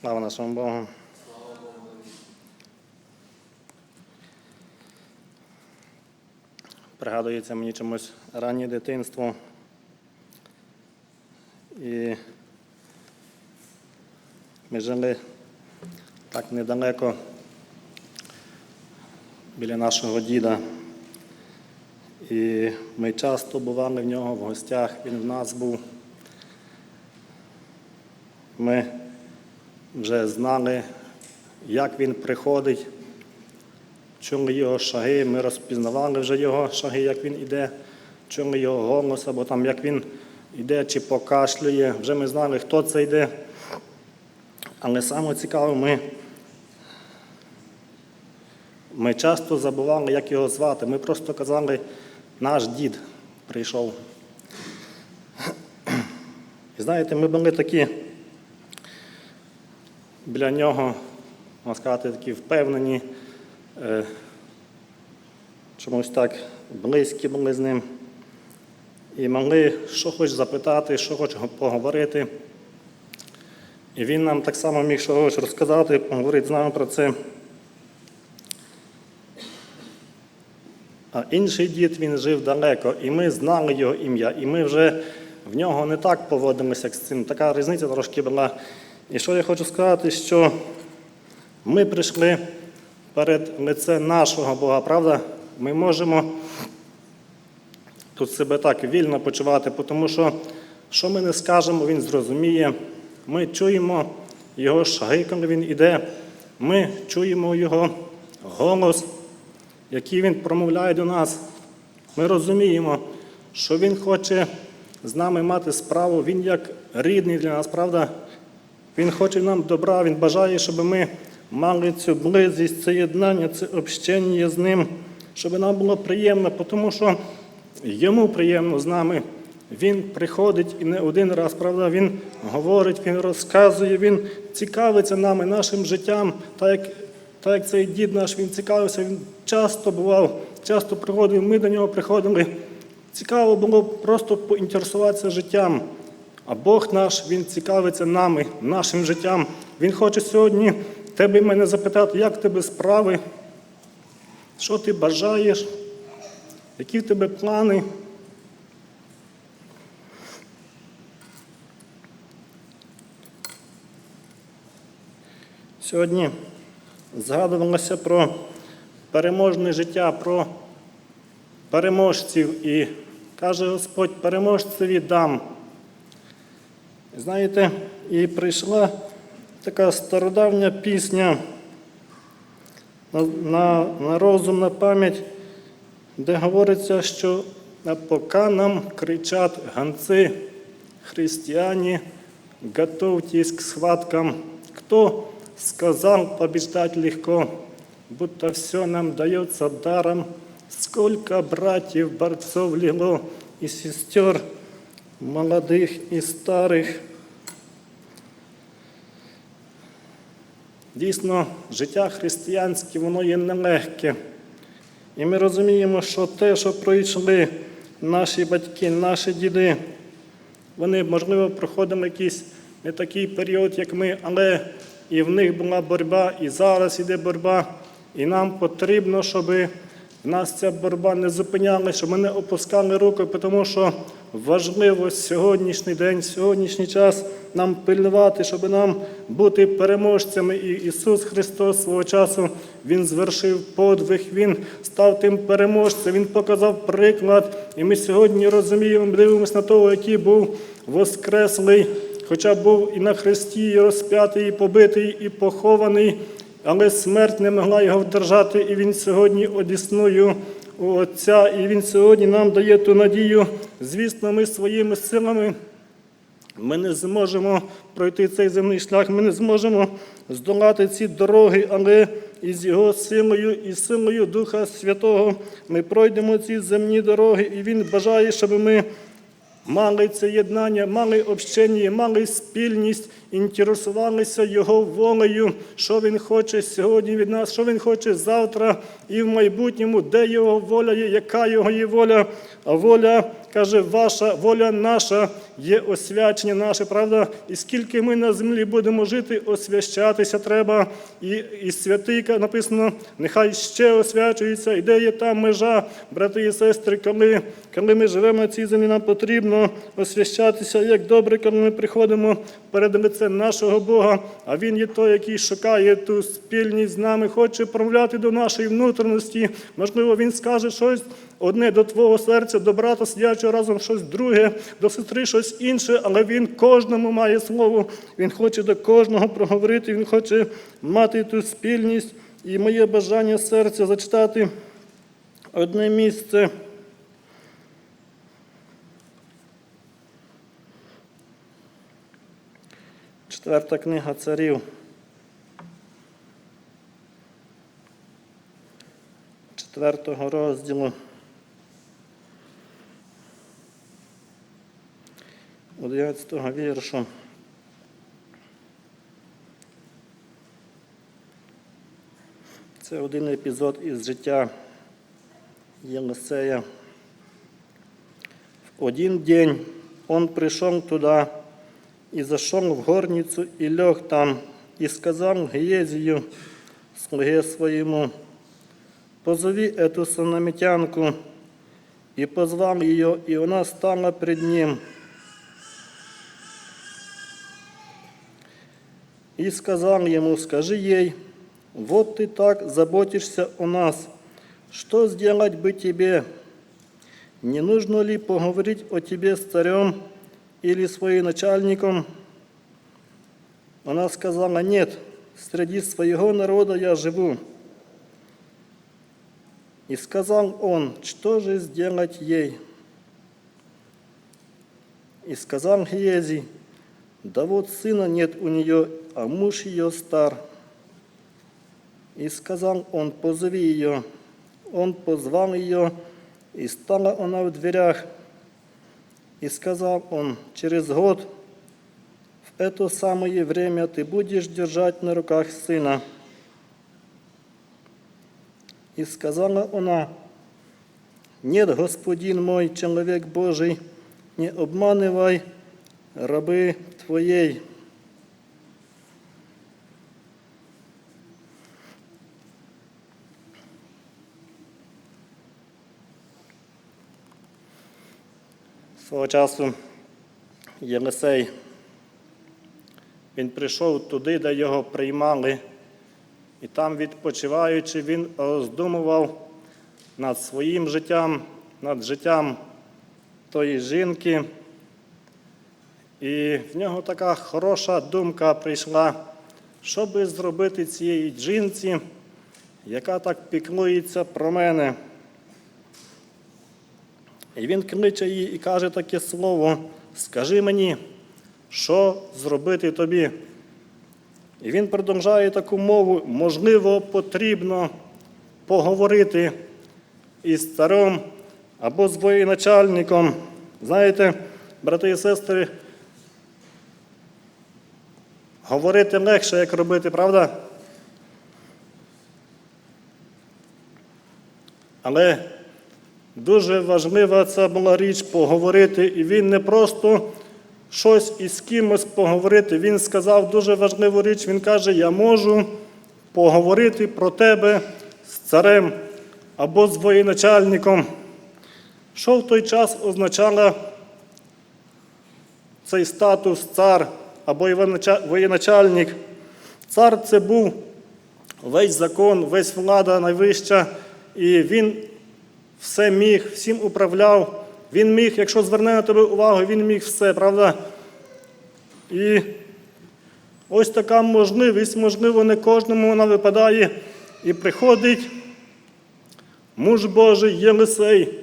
Слава нашому Богу. Пригадується мені чомусь раннє дитинство. І ми жили так недалеко біля нашого діда. І ми часто бували в нього в гостях, він в нас був. Ми вже знали, як він приходить, чули його шаги, ми розпізнавали вже його шаги, як він іде, чули його голос, або там як він йде чи покашлює. Вже ми знали, хто це йде. Але саме цікаве, ми, ми часто забували, як його звати. Ми просто казали, наш дід прийшов. І знаєте, ми були такі біля нього, можна сказати, такі впевнені, е, чомусь так близькі були з ним. І могли що хоч запитати, що хоч поговорити. І він нам так само міг що хоч розказати, поговорити з нами про це. А інший дід він жив далеко, і ми знали його ім'я, і ми вже в нього не так поводимося, як з цим. Така різниця трошки була. І що я хочу сказати, що ми прийшли перед лице нашого Бога, правда? Ми можемо тут себе так вільно почувати, тому що що ми не скажемо, він зрозуміє. Ми чуємо його шаги, коли він іде. Ми чуємо його голос, який він промовляє до нас. Ми розуміємо, що він хоче з нами мати справу, він як рідний для нас, правда? Він хоче нам добра, він бажає, щоб ми мали цю близість, це єднання, це общення з ним, щоб нам було приємно, тому що йому приємно з нами. Він приходить і не один раз, правда, він говорить, він розказує, він цікавиться нами, нашим життям, так як, так як цей дід наш він цікавився, він часто бував, часто приходив, ми до нього приходили. Цікаво було просто поінтересуватися життям. А Бог наш, Він цікавиться нами, нашим життям. Він хоче сьогодні тебе і мене запитати, як тебе справи, що ти бажаєш, які в тебе плани. Сьогодні згадувалося про переможне життя, про переможців і каже Господь, переможцеві дам. Знаєте, і прийшла така стародавня пісня на, на, на розум, на пам'ять, де говориться, що поки нам кричать ганці, християне, готовьтесь к схваткам. Кто сказал побеждать легко, будто все нам дается даром, сколько братьев, борцов лило и сестер, молодых и старих. Дійсно, життя християнське, воно є нелегке. І ми розуміємо, що те, що пройшли наші батьки, наші діди, вони, можливо, проходили якийсь не такий період, як ми, але і в них була боротьба, і зараз іде боротьба. І нам потрібно, щоб нас ця боротьба не зупинялася, щоб ми не опускали руки, тому що важливо сьогоднішній день, сьогоднішній час нам пильнувати, щоб нам бути переможцями. І Ісус Христос свого часу Він звершив подвиг, Він став тим переможцем, Він показав приклад. І ми сьогодні розуміємо, дивимося на того, який був воскреслий, хоча був і на хресті, і розп'ятий, і побитий, і похований. Але смерть не могла його вдержати, і він сьогодні одісною Отця, і він сьогодні нам дає ту надію. Звісно, ми своїми силами ми не зможемо пройти цей земний шлях, ми не зможемо здолати ці дороги, але із Його силою і силою Духа Святого ми пройдемо ці земні дороги, і Він бажає, щоб ми мали це єднання, мали общення, мали спільність, інтересувалися Його волею, що Він хоче сьогодні від нас, що Він хоче завтра і в майбутньому, де Його воля є, яка Його є воля, а воля каже, ваша воля наша є освячення наше, правда? І скільки ми на землі будемо жити, освящатися треба. І, і святий написано, нехай ще освячується, і де є та межа, брати і сестри, коли, коли ми живемо на цій землі, нам потрібно освящатися, як добре, коли ми приходимо перед лице нашого Бога, а Він є той, який шукає ту спільність з нами, хоче промовляти до нашої внутрішності. Можливо, Він скаже щось одне до твого серця, до брата, сидячого разом щось друге, до сестри щось інше, але Він кожному має слово. Він хоче до кожного проговорити, Він хоче мати ту спільність. І моє бажання серця зачитати одне місце. Четверта книга царів. Четвертого розділу. Одинадцятого віршу. Це один епізод із життя Єлисея. В один день он пришел туда и зашел в горницу и лег там, и сказал Гезию, слуге своему, позови эту санамитянку, и позвал ее, и она стала пред ним. И сказал ему, скажи ей, вот ты так заботишься о нас, что сделать бы тебе? Не нужно ли поговорить о тебе с царем или с военачальником? Она сказала, нет, среди своего народа я живу. И сказал он, что же сделать ей? И сказал Гиези, да вот сына нет у нее, а муж ее стар. И сказал он, позови ее. Он позвал ее, и стала она в дверях. И сказал он, через год в это самое время ты будешь держать на руках сына. И сказала она, нет, господин мой, человек Божий, не обманывай рабы твоей. Свого часу Єлисей, він прийшов туди, де його приймали, і там, відпочиваючи, він роздумував над своїм життям, над життям тої жінки. І в нього така хороша думка прийшла, що би зробити цієї жінці, яка так піклується про мене. І він кличе її і каже таке слово: скажи мені, що зробити тобі. І він продовжує таку мову, можливо, потрібно поговорити із царем або з воєначальником. Знаєте, брати і сестри, говорити легше, як робити, правда? Але Дуже важлива це була річ поговорити, і він не просто щось із кимось поговорити. Він сказав дуже важливу річ. Він каже: Я можу поговорити про тебе з царем або з воєначальником. Що в той час означало цей статус цар або воєначальник? Цар це був весь закон, весь влада найвища, і він все міг, всім управляв. Він міг, якщо зверне на тебе увагу, він міг все, правда? І ось така можливість, можливо, не кожному вона випадає. І приходить муж Божий Єлисей,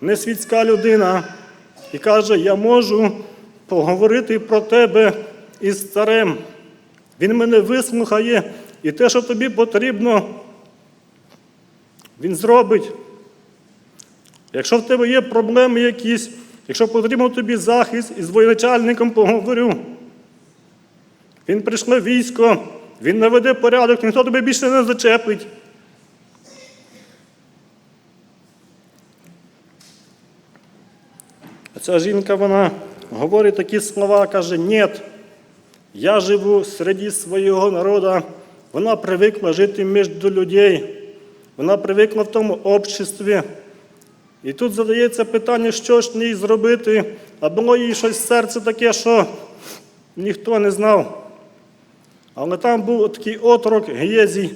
не світська людина, і каже: Я можу поговорити про тебе із царем. Він мене вислухає, і те, що тобі потрібно, він зробить. Якщо в тебе є проблеми якісь, якщо потрібно тобі захист із воєначальником поговорю, він прийшле військо, він наведе порядок, ніхто тебе більше не зачепить. А ця жінка вона говорить такі слова, каже, ні, я живу серед свого народу. Вона привикла жити між людей. Вона привикла в тому обществі. І тут задається питання, що ж їй зробити, а було їй щось в серці таке, що ніхто не знав. Але там був такий отрок Гєзій.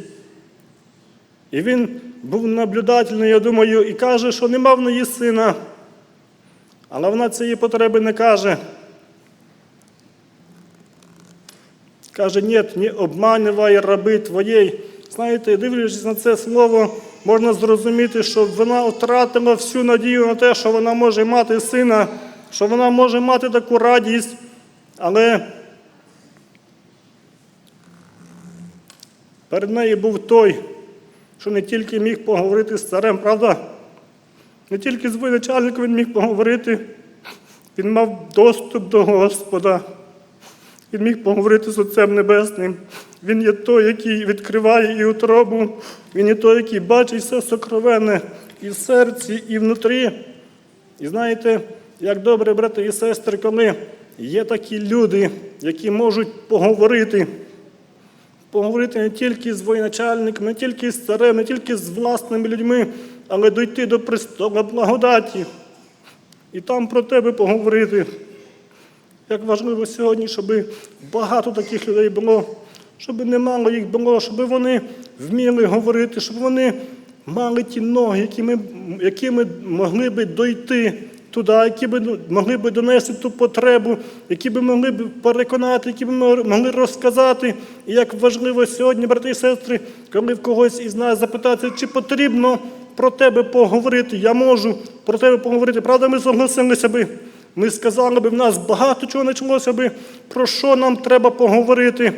І він був наблюдательний, я думаю, і каже, що нема в неї сина. Але вона цієї потреби не каже. Каже, ні, не обманювай раби твоєї. Знаєте, дивлячись на це слово, можна зрозуміти, що вона втратила всю надію на те, що вона може мати сина, що вона може мати таку радість, але перед нею був той, що не тільки міг поговорити з царем, правда? Не тільки з воєначальником він міг поговорити, він мав доступ до Господа. Він міг поговорити з Отцем Небесним. Він є той, який відкриває і утробу. Він є той, який бачить все сокровенне і в серці, і внутрі. І знаєте, як добре, брати і сестри, коли є такі люди, які можуть поговорити. Поговорити не тільки з воєначальником, не тільки з царем, не тільки з власними людьми, але дойти до престола благодаті. І там про тебе поговорити. Як важливо сьогодні, щоб багато таких людей було, щоб немало їх було, щоб вони вміли говорити, щоб вони мали ті ноги, якими, якими могли би дойти туди, які б могли би донести ту потребу, які б могли б переконати, які б могли розказати. І як важливо сьогодні, брати і сестри, коли в когось із нас запитати, чи потрібно про тебе поговорити, я можу про тебе поговорити. Правда, ми согласилися би. Ми сказали би, в нас багато чого почалося би, про що нам треба поговорити,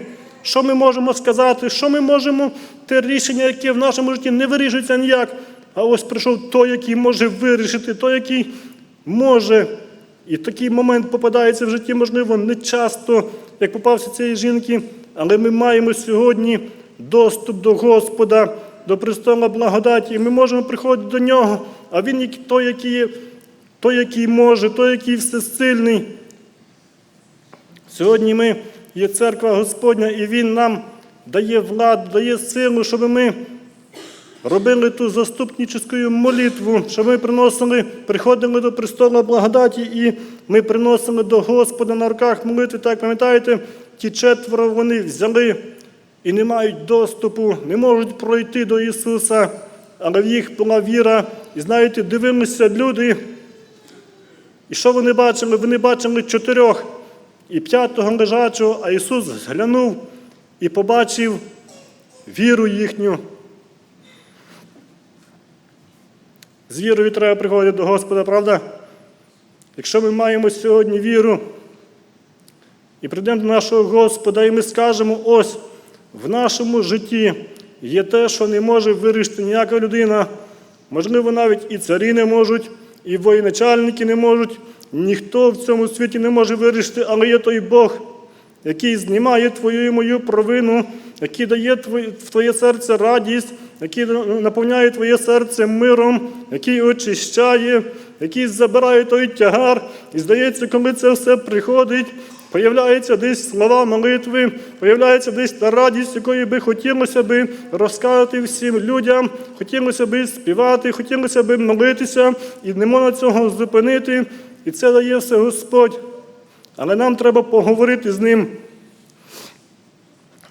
що ми можемо сказати, що ми можемо, те рішення, яке в нашому житті не вирішується ніяк. А ось прийшов той, який може вирішити, той, який може. І такий момент попадається в житті, можливо, не часто, як попався цієї жінки, але ми маємо сьогодні доступ до Господа, до престола благодаті, і ми можемо приходити до нього, а Він той, який той, який може, той, який всесильний. Сьогодні ми є церква Господня, і Він нам дає владу, дає силу, щоб ми робили ту заступническу молитву, щоб ми приносили, приходили до престола благодаті, і ми приносили до Господа на руках молитви. Так, пам'ятаєте, ті четверо вони взяли і не мають доступу, не можуть пройти до Ісуса, але в їх була віра. І знаєте, дивилися люди. І що вони бачили? Вони бачили чотирьох і п'ятого лежачого, а Ісус зглянув і побачив віру їхню. З вірою треба приходити до Господа, правда? Якщо ми маємо сьогодні віру і прийдемо до нашого Господа, і ми скажемо, ось в нашому житті є те, що не може вирішити ніяка людина, можливо, навіть і царі не можуть і воєначальники не можуть, ніхто в цьому світі не може вирішити, але є той Бог, який знімає твою і мою провину, який дає в твоє серце радість, який наповняє твоє серце миром, який очищає, який забирає той тягар. І здається, коли це все приходить, Появляється десь слова молитви, появляється десь та радість, якої би хотілося би розказати всім людям, хотілося би співати, хотілося би молитися, і не можна цього зупинити. І це дає все Господь. Але нам треба поговорити з ним.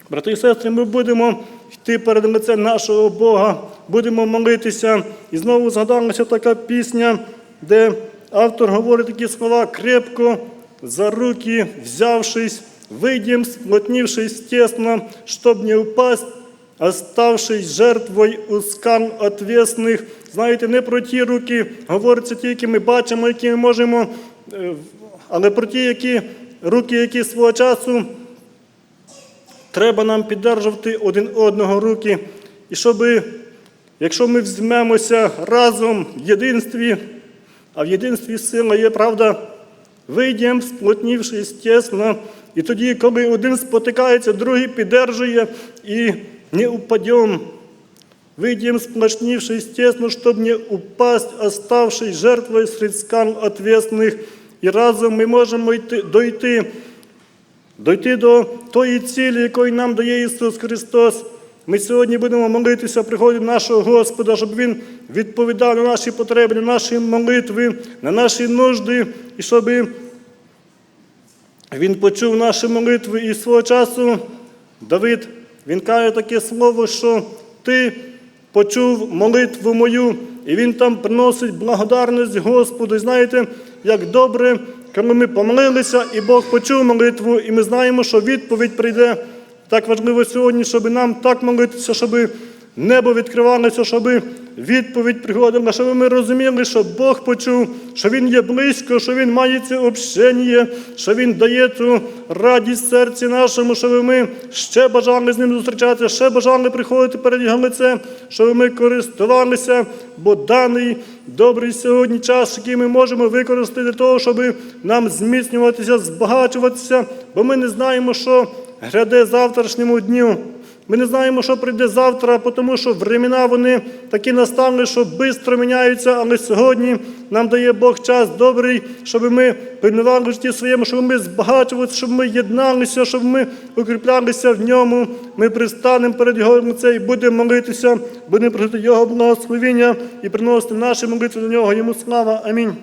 Брати і сестри, ми будемо йти перед лицем нашого Бога, будемо молитися. І знову згадалася така пісня, де автор говорить такі слова крепко за руки взявшись, выйдем, сплотнившись тесно, чтоб не упасть, оставшись жертвою у скал отвесних. Знаєте, не про ті руки говориться ті, які ми бачимо, які ми можемо, е, але про ті, які руки, які свого часу треба нам піддержувати один одного руки. І щоб, якщо ми візьмемося разом в єдинстві, а в єдинстві сила є правда. Вийдемо, сплотнівшись тісно, і тоді, коли один спотикається, другий піддержує і не упадем. Выйдем, сплошнившись тесно, чтобы не упасть, оставшись жертвой средь скал отвесных. і разом ми можемо йти, дойти, дойти до тої цілі, якої нам дає Ісус Христос. Ми сьогодні будемо молитися приході нашого Господа, щоб Він відповідав на наші потреби, на наші молитви, на наші нужди, і щоб він почув наші молитви і свого часу Давид, він каже таке слово, що ти почув молитву мою, і він там приносить благодарність Господу. І знаєте, як добре, коли ми помолилися, і Бог почув молитву, і ми знаємо, що відповідь прийде. Так важливо сьогодні, щоб нам так молитися, щоб небо відкривалося, щоб відповідь приходила, щоб ми розуміли, що Бог почув, що Він є близько, що Він має це общення, що Він дає ту радість серці нашому, щоб ми ще бажали з ним зустрічатися, ще бажали приходити перед Його лицем, щоб ми користувалися, бо даний добрий сьогодні час, який ми можемо використати для того, щоб нам зміцнюватися, збагачуватися, бо ми не знаємо, що гряде завтрашньому дню. Ми не знаємо, що прийде завтра, тому що времена вони такі настали, що швидко міняються, але сьогодні нам дає Бог час добрий, щоб ми пильнували житті своєму, щоб ми збагачувалися, щоб ми єдналися, щоб ми укріплялися в ньому. Ми пристанемо перед Його лице і будемо молитися, будемо просити Його благословіння і приносити наші молитви до нього. Йому слава. Амінь.